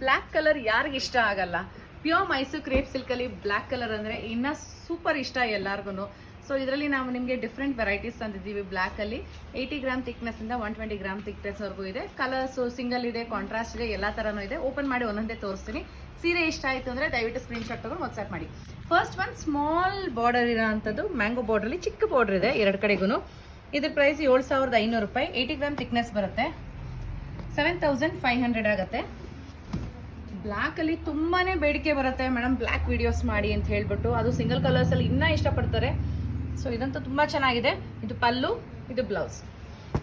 Black colour ಯಾರಿಗೆ ಇಷ್ಟ ಆಗಲ್ಲ. ಪ್ಯೂರ್ ಮೈಸೂರು ಕ್ರೇಪ್ ಸಿಲ್ಕಲ್ಲಿ ಬ್ಲ್ಯಾಕ್ ಕಲರ್ ಅಂದರೆ ಇನ್ನ ಸೂಪರ್ ಇಷ್ಟ ಎಲ್ಲಾರ್ಗು ಸೊ ಇದರಲ್ಲಿ ನಾವು ನಿಮಗೆ ಡಿಫ್ರೆಂಟ್ ವೆರೈಟೀಸ್ ತಂದಿದ್ದೀವಿ ಬ್ಲ್ಯಾಕಲ್ಲಿ ಏಯ್ಟಿ ಗ್ರಾಮ್ ಥಿಕ್ನೆಸ್ಸಿಂದ ಒನ್ ಟ್ವೆಂಟಿ ಗ್ರಾಮ್ ಥಿಕ್ನೆಸ್ವರೆಗೂ ಇದೆ. ಕಲರ್ಸು ಸಿಂಗಲ್ ಇದೆ ಕಾಂಟ್ರಾಸ್ಟ್ ಇದೆ, ಎಲ್ಲ ಥರನೂ ಇದೆ. ಓಪನ್ ಮಾಡಿ ಒಂದೊಂದೇ ತೋರಿಸ್ತೀನಿ. ಸೀರೆ ಇಷ್ಟ ಆಯಿತು ಅಂದರೆ ದಯವಿಟ್ಟು ಸ್ಕ್ರೀನ್ಶಾಟ್ ತಗೊಂಡು ವಾಟ್ಸ್ಆ್ಯಪ್ ಮಾಡಿ. ಫಸ್ಟ್ ಒನ್ ಸ್ಮಾಲ್ ಬಾರ್ಡರ್ ಇರೋ ಅಂಥದ್ದು ಮ್ಯಾಂಗೋ ಬಾರ್ಡ್ರಲ್ಲಿ ಚಿಕ್ಕ ಬಾರ್ಡರ್ ಇದೆ ಎರಡು ಕಡೆಗೂ ಇದ್ರ ಪ್ರೈಸ್ ಏಳು ಸಾವಿರದ ಐನೂರು ರೂಪಾಯಿ. ಏಯ್ಟಿ ಗ್ರಾಮ್ ತಿಕ್ನೆಸ್ ಬರುತ್ತೆ. ಸೆವೆನ್ ತೌಸಂಡ್ ಫೈವ್ ಹಂಡ್ರೆಡ್ ಆಗುತ್ತೆ. ಬ್ಲ್ಯಾಕ್ ಅಲ್ಲಿ ತುಂಬಾನೇ ಬೇಡಿಕೆ ಬರುತ್ತೆ, ಮೇಡಮ್ ಬ್ಲ್ಯಾಕ್ ವಿಡಿಯೋಸ್ ಮಾಡಿ ಅಂತ ಹೇಳ್ಬಿಟ್ಟು. ಅದು ಸಿಂಗಲ್ ಕಲರ್ಸ್ ಅಲ್ಲಿ ಇನ್ನೂ ಇಷ್ಟಪಡ್ತಾರೆ. ಸೊ ಇದಂತೂ ತುಂಬಾ ಚೆನ್ನಾಗಿದೆ. ಇದು ಪಲ್ಲು, ಇದು blouse.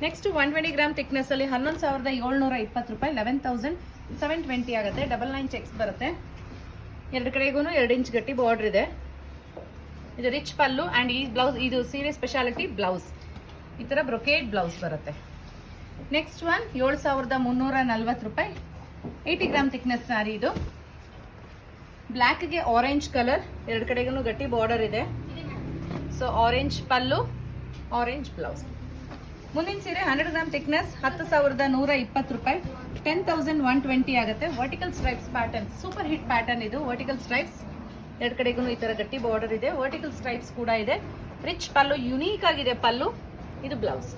Next one twenty gram ತಿಕ್ನೆಸ್ಸಲ್ಲಿ ಹನ್ನೊಂದು ಸಾವಿರದ ಏಳ್ನೂರ ಇಪ್ಪತ್ತು ರೂಪಾಯಿ ಲೆವೆನ್ ತೌಸಂಡ್ ಸೆವೆನ್ ಟ್ವೆಂಟಿ ಆಗುತ್ತೆ. ಡಬಲ್ ನೈನ್ ಚೆಕ್ಸ್ ಬರುತ್ತೆ. ಎರಡು ಕಡೆಗೂ ಎರಡು ಇಂಚ್ ಗಟ್ಟಿ ಬಾರ್ಡರ್ ಇದೆ. ಇದು ರಿಚ್ ಪಲ್ಲು ಆ್ಯಂಡ್ ಈ ಬ್ಲೌಸ್, ಇದು ಸೀರೆ ಸ್ಪೆಷಾಲಿಟಿ ಬ್ಲೌಸ್. ಈ ಥರ ಬ್ರೊಕೇಡ್ ಬ್ಲೌಸ್ ಬರುತ್ತೆ. ನೆಕ್ಸ್ಟ್ ಒನ್ ಏಳು ಸಾವಿರದ ಮುನ್ನೂರ ನಲ್ವತ್ತು ರೂಪಾಯಿ. ಏಯ್ಟಿ ಗ್ರಾಮ್ ಥಿಕ್ನೆಸ್ ಸಾರಿ ಇದು. ಬ್ಲ್ಯಾಕ್ಗೆ ಆರೆಂಜ್ ಕಲರ್ ಎರಡು ಕಡೆಗೂ ಗಟ್ಟಿ ಬಾರ್ಡರ್ ಇದೆ. So orange pallu orange blouse ಮುಂದಿನ ಸೀರೆ ಹಂಡ್ರೆಡ್ ಗ್ರಾಮ್ ಥಿಕ್ನೆಸ್ ಹತ್ತು ಸಾವಿರದ ನೂರ ಇಪ್ಪತ್ತು ರೂಪಾಯಿ. ಟೆನ್ ತೌಸಂಡ್ ಒನ್ ಟ್ವೆಂಟಿ ಆಗುತ್ತೆ. Vertical stripes pattern super hit pattern ಇದು. ವರ್ಟಿಕಲ್ ಸ್ಟ್ರೈಪ್ಸ್ ಎರಡು ಕಡೆಗೂ ಈ ಥರ ಗಟ್ಟಿ ಬಾರ್ಡರ್ ಇದೆ. ವರ್ಟಿಕಲ್ ಸ್ಟ್ರೈಪ್ಸ್ ಕೂಡ ಇದೆ. ರಿಚ್ ಪಲ್ಲು ಯುನೀಕ್ ಆಗಿದೆ ಪಲ್ಲು. ಇದು blouse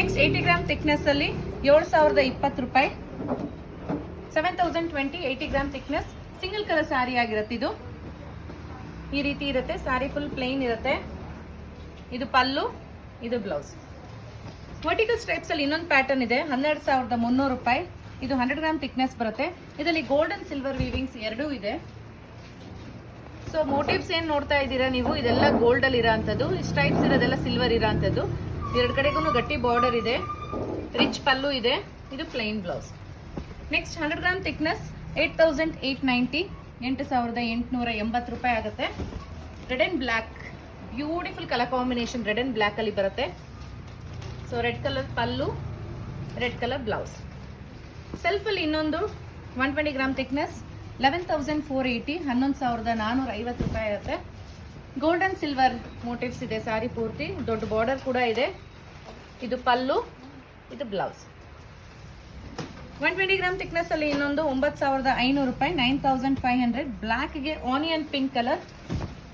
next eighty gram thickness ಅಲ್ಲಿ ಏಳು ಸಾವಿರದ ಇಪ್ಪತ್ತು ರೂಪಾಯಿ. Seven thousand twenty eighty gram thickness single colour sari ಆಗಿರುತ್ತೆ ಇದು. ಈ ರೀತಿ ಇರುತ್ತೆ ಸ್ಯಾರಿ ಫುಲ್ ಪ್ಲೇನ್ ಇರುತ್ತೆ. ಇದು ಪಲ್ಲು, ಇದು ಬ್ಲೌಸ್ ವರ್ಟಿಕಲ್ ಸ್ಟ್ರೈಪ್ಸ್ ಅಲ್ಲಿ ಇನ್ನೊಂದು ಪ್ಯಾಟರ್ನ್ ಇದೆ, ಹನ್ನೆರಡು ಸಾವಿರದ ಮುನ್ನೂರು ರೂಪಾಯಿ. ಇದು ಹಂಡ್ರೆಡ್ ಗ್ರಾಮ್ ಥಿಕ್ನೆಸ್ ಬರುತ್ತೆ. ಇದರಲ್ಲಿ ಗೋಲ್ಡನ್ ಸಿಲ್ವರ್ ವೀವಿಂಗ್ಸ್ ಎರಡೂ ಇದೆ. ಸೊ ಮೋಟಿವ್ಸ್ ಏನು ನೋಡ್ತಾ ಇದ್ದೀರಾ ನೀವು? ಇದೆಲ್ಲ ಗೋಲ್ಡ್ ಅಲ್ಲಿ ಇರೋಂಥದ್ದು. ಸ್ಟ್ರೈಪ್ಸ್ ಇರೋದೆಲ್ಲ ಸಿಲ್ವರ್ ಇರೋಂಥದ್ದು. ಎರಡು ಕಡೆಗೂ ಗಟ್ಟಿ ಬಾರ್ಡರ್ ಇದೆ. ರಿಚ್ ಪಲ್ಲು ಇದೆ. ಇದು plain blouse next hundred gram thickness eight thousand eight ninety ಎಂಟು ಸಾವಿರದ ಎಂಟುನೂರ ಎಂಬತ್ತು ರೂಪಾಯಿ ಆಗುತ್ತೆ. Red and black beautiful colour combination red and ಬ್ಲ್ಯಾಕಲ್ಲಿ ಬರುತ್ತೆ. So red colour pallu red colour blouse ಸೆಲ್ಫಲ್ಲಿ ಇನ್ನೊಂದು one twenty gram thickness eleven thousand four eighty ಹನ್ನೊಂದು ಸಾವಿರದ ನಾನ್ನೂರ ಐವತ್ತು ರೂಪಾಯಿ ಆಗುತ್ತೆ. ಗೋಲ್ಡನ್ ಸಿಲ್ವರ್ ಮೋಟಿವ್ಸ್ ಇದೆ ಸಾರಿ ಪೂರ್ತಿ, ದೊಡ್ಡ ಬಾರ್ಡರ್ ಕೂಡ ಇದೆ. ಇದು ಪಲ್ಲು, ಇದು blouse one twenty gram thickness ಅಲ್ಲಿ ಇನ್ನೊಂದು ಒಂಬತ್ತು ಸಾವಿರದ ಐನೂರು ರೂಪಾಯಿ ನೈನ್ ತೌಸಂಡ್ ಫೈವ್ ಹಂಡ್ರೆಡ್ ಬ್ಲ್ಯಾಕ್ಗೆ ಆನಿಯನ್ ಪಿಂಕ್ ಕಲರ್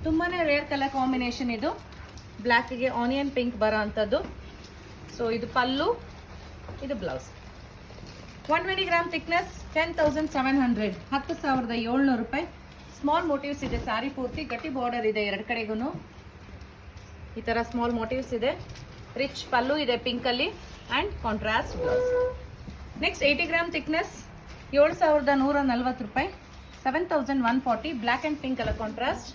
ತುಂಬಾನೇ ರೇರ್ ಕಲರ್ ಕಾಂಬಿನೇಷನ್ ಇದು. ಬ್ಲ್ಯಾಕ್ಗೆ ಆನಿಯನ್ ಪಿಂಕ್ ಬರೋ ಅಂಥದ್ದು ಸೊ ಇದು ಪಲ್ಲು, ಇದು blouse one twenty gram thickness ten thousand seven hundred ಹತ್ತು ಸಾವಿರದ ಏಳ್ನೂರು ರೂಪಾಯಿ. ಸ್ಮಾಲ್ ಮೋಟಿವ್ಸ್ ಇದೆ ಸ್ಯಾರಿ ಪೂರ್ತಿ. ಗಟ್ಟಿ ಬಾರ್ಡರ್ ಇದೆ ಎರಡು ಕಡೆಗೂ ಈ ಥರ ಸ್ಮಾಲ್ ಮೋಟಿವ್ಸ್ ಇದೆ. ರಿಚ್ ಪಲ್ಲು ಇದೆ ಪಿಂಕಲ್ಲಿ and contrast blouse next eighty gram thickness ಏಳು ಸಾವಿರದ ನೂರ ನಲ್ವತ್ತು ರೂಪಾಯಿ. Seven thousand one forty black and pink colour contrast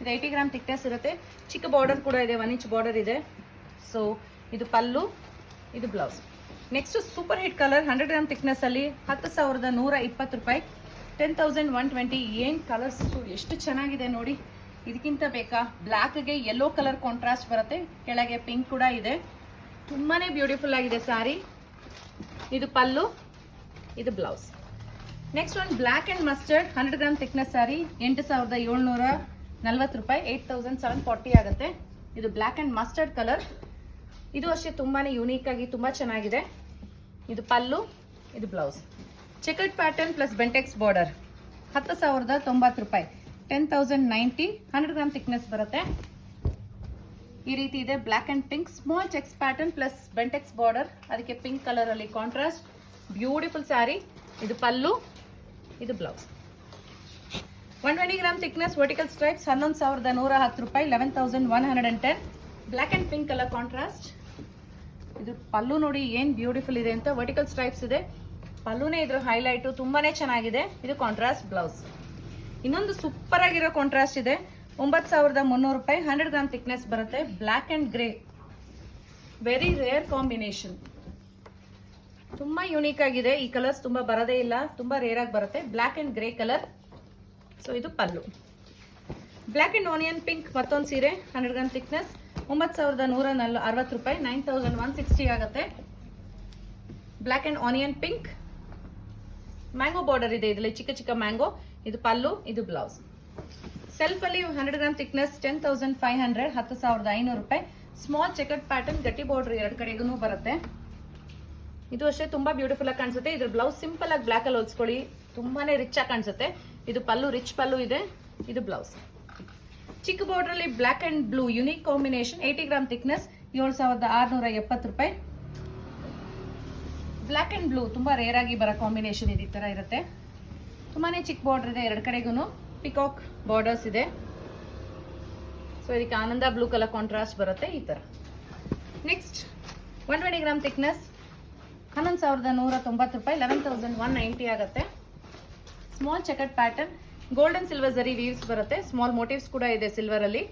ಇದು ಏಯ್ಟಿ ಗ್ರಾಮ್ ತಿಕ್ನೆಸ್ ಇರುತ್ತೆ. ಚಿಕ್ಕ ಬಾರ್ಡರ್ ಕೂಡ ಇದೆ ಒನ್ ಇಂಚ್ ಬಾರ್ಡರ್ ಇದೆ. ಸೊ ಇದು ಪಲ್ಲು, ಇದು blouse next super hit colour hundred gram ತಿಕ್ನೆಸ್ಸಲ್ಲಿ ಹತ್ತು ಸಾವಿರದ ನೂರ ಇಪ್ಪತ್ತು ರೂಪಾಯಿ. ಟೆನ್ ತೌಸಂಡ್ ಒನ್ ಟ್ವೆಂಟಿ ಏನು ಕಲರ್ಸ್ ಎಷ್ಟು ಚೆನ್ನಾಗಿದೆ ನೋಡಿ. ಇದಕ್ಕಿಂತ ಬೇಕಾ? ಬ್ಲ್ಯಾಕ್ಗೆ ಯೆಲ್ಲೋ ಕಲರ್ ಕಾಂಟ್ರಾಸ್ಟ್ ಬರುತ್ತೆ. ಕೆಳಗೆ ಪಿಂಕ್ ಕೂಡ ಇದೆ. ತುಂಬಾ ಬ್ಯೂಟಿಫುಲ್ ಆಗಿದೆ ಸ್ಯಾರಿ ಇದು ಪಲ್ಲು, ಇದು ಬ್ಲೌಸ್ ನೆಕ್ಸ್ಟ್ ಒಂದು black and mustard hundred gram thickness sari ಎಂಟು ಸಾವಿರದ ಏಳ್ನೂರ ನಲ್ವತ್ತು ರೂಪಾಯಿ ಏಯ್ಟ್ ತೌಸಂಡ್ ಸೆವೆನ್ ಫಾರ್ಟಿ ಆಗುತ್ತೆ. ಇದು ಬ್ಲ್ಯಾಕ್ ಅಂಡ್ ಮಸ್ಟರ್ಡ್ ಕಲರ್ ಇದು ಅಷ್ಟೇ ತುಂಬಾ ಯುನೀಕ್ ಆಗಿ ತುಂಬ ಚೆನ್ನಾಗಿದೆ. ಇದು ಪಲ್ಲು, ಇದು blouse checked pattern plus Bentex border ಹತ್ತು ಸಾವಿರದ ತೊಂಬತ್ತು ರೂಪಾಯಿ. Ten thousand ninety hundred gram thickness ಬರುತ್ತೆ. ಈ ರೀತಿ ಇದೆ black and pink small checks pattern plus Bentex border ಅದಕ್ಕೆ ಪಿಂಕ್ ಕಲರ್ ಅಲ್ಲಿ ಕಾಂಟ್ರಾಸ್ಟ್ ಬ್ಯೂಟಿಫುಲ್ ಸ್ಯಾರಿ ಇದು ಪಲ್ಲು, ಇದು blouse one twenty gram thickness vertical stripes ಹನ್ನೊಂದು ಸಾವಿರದ ನೂರ ಹತ್ತು ರೂಪಾಯಿ eleven thousand one hundred and ten black and pink colour contrast ಇದು ಪಲ್ಲು ನೋಡಿ ಏನು ಬ್ಯೂಟಿಫುಲ್ ಇದೆ ಅಂತ ವರ್ಟಿಕಲ್ ಸ್ಟ್ರೈಪ್ಸ್ ಇದೆ. ಪಲ್ಲುನೇ ಇದ್ರ ಹೈಲೈಟು ತುಂಬಾನೇ ಚೆನ್ನಾಗಿದೆ. ಇದು ಕಾಂಟ್ರಾಸ್ಟ್ ಬ್ಲೌಸ್ ಇನ್ನೊಂದು ಸೂಪರ್ ಆಗಿರೋ ಕಾಂಟ್ರಾಸ್ಟ್ ಇದೆ. ಒಂಬತ್ತು ಸಾವಿರದ ಮುನ್ನೂರು ರೂಪಾಯಿ ಹಂಡ್ರೆಡ್ ಗ್ರಾಮ್ ಥಿಕ್ನೆಸ್ ಬರುತ್ತೆ. Black and grey very rare combination ತುಂಬ ಯುನೀಕ್ ಆಗಿದೆ. ಈ ಕಲರ್ಸ್ ತುಂಬ ಬರೋದೇ ಇಲ್ಲ. ತುಂಬ ರೇರ್ ಆಗಿ ಬರುತ್ತೆ. Black and grey colour so ಇದು pallu. Black and onion pink ಮತ್ತೊಂದು ಸೀರೆ, ಹಂಡ್ರೆಡ್ ಗ್ರಾಮ್ ಥಿಕ್ನೆಸ್. ಒಂಬತ್ತು ಸಾವಿರದ ನೂರ ನಲ್ ಅರವತ್ತು ರೂಪಾಯಿ, ನೈನ್ ತೌಸಂಡ್ ಒನ್ ಸಿಕ್ಸ್ಟಿ ಆಗುತ್ತೆ. Black and onion pink mango border ಇದೆ. ಇದರಲ್ಲಿ ಚಿಕ್ಕ ಚಿಕ್ಕ ಮ್ಯಾಂಗೋ ಇದು ಪಲ್ಲು, ಇದು ಬ್ಲೌಸ್ ಸೆಲ್ಫ್ ಅಲ್ಲಿ hundred gram thickness ten thousand five hundred ಹತ್ತು ಸಾವಿರದ ಐನೂರು ರೂಪಾಯಿ. ಸ್ಮಾಲ್ ಚೆಕಟ್ ಪ್ಯಾಟರ್ನ್ ಗಟ್ಟಿ ಬಾರ್ಡರ್ ಎರಡು ಕಡೆಗೂ ಬರುತ್ತೆ. ಇದು ಅಷ್ಟೇ ತುಂಬಾ ಬ್ಯೂಟಿಫುಲ್ ಆಗಿ ಕಾಣಿಸುತ್ತೆ. ಇದ್ರ ಬ್ಲೌಸ್ ಸಿಂಪಲ್ ಆಗಿ ಬ್ಲಾಕ್ ಅಲ್ಲಿ ಹೊಲ್ಸ್ಕೊಳ್ಳಿ. ತುಂಬಾನೇ ರಿಚ್ ಆಗಿ ಕಾಣಿಸುತ್ತೆ. ಇದು ಪಲ್ಲು ರಿಚ್ ಪಲ್ಲು ಇದೆ. ಇದು ಬ್ಲೌಸ್ ಚಿಕ್ಕ ಬಾರ್ಡರ್ ಅಲ್ಲಿ black and blue unique combination eighty gram thickness ಏಳು ಸಾವಿರದ ಆರ್ನೂರ ಎಪ್ಪತ್ತು ರೂಪಾಯಿ. ಬ್ಲಾಕ್ ಅಂಡ್ ಬ್ಲೂ ತುಂಬಾ ರೇರ್ ಆಗಿ ಬರೋ ಕಾಂಬಿನೇಷನ್ ಇದು ಈ ತರ ಇರುತ್ತೆ. ತುಂಬಾನೇ ಚಿಕ್ಕ ಬಾರ್ಡರ್ ಇದೆ ಎರಡು ಕಡೆಗೂ ಪಿಕಾಕ್ ಬಾರ್ಡರ್ಸ್ ಇದೆ. ಸೊ ಇದಕ್ಕೆ ಆನಂದ ಬ್ಲೂ ಕಲರ್ ಕಾಂಟ್ರಾಸ್ಟ್ ಬರುತ್ತೆ ಈ ತರ. Next one twenty gram thickness ಹನ್ನೊಂದು ಸಾವಿರದ ನೂರ ತೊಂಬತ್ತು ರೂಪಾಯಿ ಲೆವೆನ್ ತೌಸಂಡ್ ಒನ್ ನೈಂಟಿ ಆಗುತ್ತೆ. Small checked pattern golden silver zari weaves ಬರುತ್ತೆ. ಸ್ಮಾಲ್ ಮೋಟಿವ್ಸ್ ಕೂಡ ಇದೆ ಸಿಲ್ವರ್ ಅಲ್ಲಿ.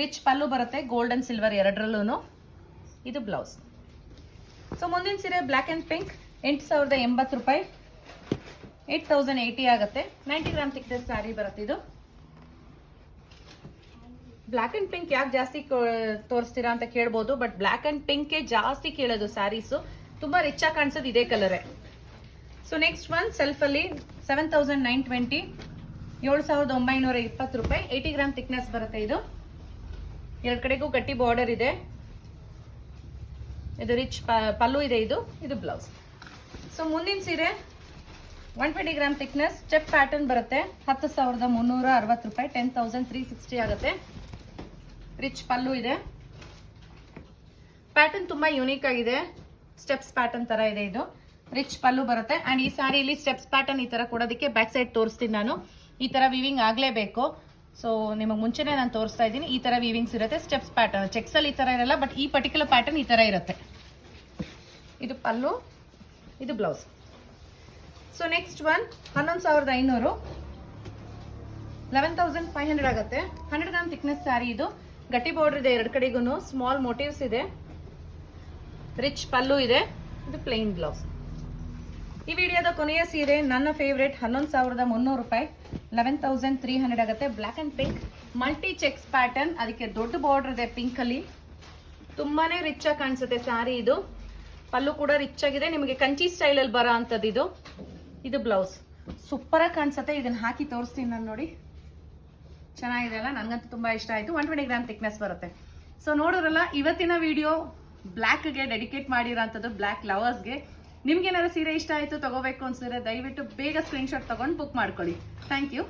ರಿಚ್ ಪಲ್ಲು ಬರುತ್ತೆ ಗೋಲ್ಡನ್ ಸಿಲ್ವರ್ ಎರಡರಲ್ಲೂ ಇದು ಬ್ಲೌಸ್ ಸೊ ಮುಂದಿನ ಸೀರೆ ಬ್ಲ್ಯಾಕ್ ಆ್ಯಂಡ್ ಪಿಂಕ್ ಎಂಟು ಸಾವಿರದ ಎಂಬತ್ತು ರೂಪಾಯಿ. ಏಟ್ ತೌಸಂಡ್ ಏಯ್ಟಿ ಆಗುತ್ತೆ. ನೈಂಟಿ ಗ್ರಾಮ್ ತಿಕ್ನೆಸ್ ಸ್ಯಾರಿ ಬರುತ್ತೆ ಇದು. ಬ್ಲ್ಯಾಕ್ ಅಂಡ್ ಪಿಂಕ್ ಯಾಕೆ ಜಾಸ್ತಿ ತೋರಿಸ್ತೀರಾ ಅಂತ ಕೇಳ್ಬೋದು ಬಟ್ ಬ್ಲ್ಯಾಕ್ ಅಂಡ್ ಪಿಂಕೇ ಜಾಸ್ತಿ ಕೇಳೋದು ಸ್ಯಾರೀಸು ತುಂಬ ರಿಚ್ ಆಗಿ ಕಾಣಿಸೋದು ಇದೇ ಕಲರೇ ಸೊ ನೆಕ್ಸ್ಟ್ ಒನ್ ಸೆಲ್ಫಲ್ಲಿ ಸೆವೆನ್ ತೌಸಂಡ್ ನೈನ್ ಟ್ವೆಂಟಿ ಏಳು ಸಾವಿರದ ಒಂಬೈನೂರ ಇಪ್ಪತ್ತು ರೂಪಾಯಿ ಏಯ್ಟಿ ಗ್ರಾಮ್ ತಿಕ್ನೆಸ್ ಬರುತ್ತೆ ಇದು. ಎರಡು ಕಡೆಗೂ ಗಟ್ಟಿ ಬಾರ್ಡರ್ ಇದೆ. ಇದು ರಿಚ್ ಪಲ್ಲು ಇದೆ ಇದು. ಇದು ಬ್ಲೌಸ್ ಸೊ ಮುಂದಿನ ಸೀರೆ one twenty gram thickness check pattern ಬರುತ್ತೆ. ಹತ್ತು ಸಾವಿರದ ಮುನ್ನೂರ ಅರವತ್ತು ರೂಪಾಯಿ ಟೆನ್ ತೌಸಂಡ್ ತ್ರೀ ಸಿಕ್ಸ್ಟಿ ಆಗುತ್ತೆ. ರಿಚ್ ಪಲ್ಲು ಇದೆ. ಪ್ಯಾಟರ್ನ್ ತುಂಬಾ ಯುನೀಕ್ ಆಗಿದೆ. ಸ್ಟೆಪ್ಸ್ ಪ್ಯಾಟರ್ನ್ ತರ ಇದೆ ಇದು. ರಿಚ್ ಪಲ್ಲು ಬರುತ್ತೆ. ಅಂಡ್ ಈ ಸಾರಿಯಲ್ಲಿ ಸ್ಟೆಪ್ಸ್ ಪ್ಯಾಟರ್ನ್ ಈ ತರ ಕೊಡೋದಕ್ಕೆ ಬ್ಯಾಕ್ ಸೈಡ್ ತೋರಿಸ್ತೀನಿ ನಾನು. ಈ ತರ ವಿವಿಂಗ್ ಆಗಲೇಬೇಕು. ಸೊ ನಿಮಗೆ ಮುಂಚೆನೇ ನಾನು ತೋರಿಸ್ತಾ ಇದ್ದೀನಿ. ಈ ತರ ವಿವಿಂಗ್ಸ್ ಇರುತ್ತೆ ಸ್ಟೆಪ್ಸ್ ಪ್ಯಾಟರ್ನ್ ಚೆಕ್ಸ್ ಅಲ್ಲಿ ಈ ತರ ಇರಲ್ಲ ಬಟ್ ಈ ಪರ್ಟಿಕ್ಯುಲರ್ ಪ್ಯಾಟರ್ನ್ ಈ ತರ ಇರುತ್ತೆ. ಇದು ಪಲ್ಲು, ಇದು ಬ್ಲೌಸ್ ಸೊ ನೆಕ್ಸ್ಟ್ ಒನ್ ಹನ್ನೊಂದು ಸಾವಿರದ ಐನೂರು. ಲೆವೆನ್ ತೌಸಂಡ್ ಫೈವ್ ಹಂಡ್ರೆಡ್ ಆಗುತ್ತೆ. ಹಂಡ್ರೆಡ್ ಗ್ರಾಮ್ ಥಿಕ್ನೆಸ್ ಸ್ಯಾರಿ ಇದು. ಗಟ್ಟಿ ಬಾರ್ಡರ್ ಇದೆ ಎರಡು ಕಡೆಗೂ ಸ್ಮಾಲ್ ಮೋಟಿವ್ಸ್ ಇದೆ. ರಿಚ್ ಪಲ್ಲು ಇದೆ. ಇದು ಪ್ಲೇನ್ ಬ್ಲೌಸ್ ಈ ವಿಡಿಯೋದ ಕೊನೆಯ ಸೀರೆ ನನ್ನ ಫೇವ್ರೇಟ್ ಹನ್ನೊಂದು ಸಾವಿರದ ಮುನ್ನೂರು ರೂಪಾಯಿ. ಲೆವೆನ್ ತೌಸಂಡ್ ತ್ರೀ ಹಂಡ್ರೆಡ್ ಆಗುತ್ತೆ. Black and pink multi checks pattern ಅದಕ್ಕೆ ದೊಡ್ಡ ಬಾರ್ಡರ್ ಇದೆ ಪಿಂಕ್ ಅಲ್ಲಿ. ತುಂಬಾನೇ ರಿಚ್ ಆಗಿ ಕಾಣಿಸುತ್ತೆ ಸ್ಯಾರಿ ಇದು. ಪಲ್ಲು ಕೂಡ ರಿಚ್ ಆಗಿದೆ. ನಿಮಗೆ ಕಂಚಿ ಸ್ಟೈಲ್ ಅಲ್ಲಿ ಬರೋ ಅಂಥದ್ದು ಇದು ಇದು ಬ್ಲೌಸ್. ಸೂಪರ್ ಆಗಿ ಕಾಣಿಸುತ್ತೆ. ಇದನ್ನ ಹಾಕಿ ತೋರಿಸ್ತೀನಿ ನಾನು ನೋಡಿ. ಚೆನ್ನಾಗಿದೆ ಅಲ್ಲ? ನನಗಂತೂ ತುಂಬಾ ಇಷ್ಟ ಆಯಿತು. ಒನ್ ಟ್ವೆಂಟಿ ಗ್ರಾಮ್ ಥಿಕ್ನೆಸ್ ಬರುತ್ತೆ. ಸೊ ನೋಡೋರಲ್ಲ ಇವತ್ತಿನ ವಿಡಿಯೋ ಬ್ಲ್ಯಾಕ್ಗೆ ಡೆಡಿಕೇಟ್ ಮಾಡಿರೋಂಥದ್ದು ಬ್ಲ್ಯಾಕ್ ಲವರ್ಸ್ಗೆ ನಿಮ್ಗೆ ಏನಾದ್ರು ಸೀರೆ ಇಷ್ಟ ಆಯಿತು, ತಗೋಬೇಕು ಅನ್ಸಿದ್ರೆ ದಯವಿಟ್ಟು ಬೇಗ ಸ್ಕ್ರೀನ್ಶಾಟ್ ತಗೊಂಡು ಬುಕ್ ಮಾಡ್ಕೊಳ್ಳಿ. Thank you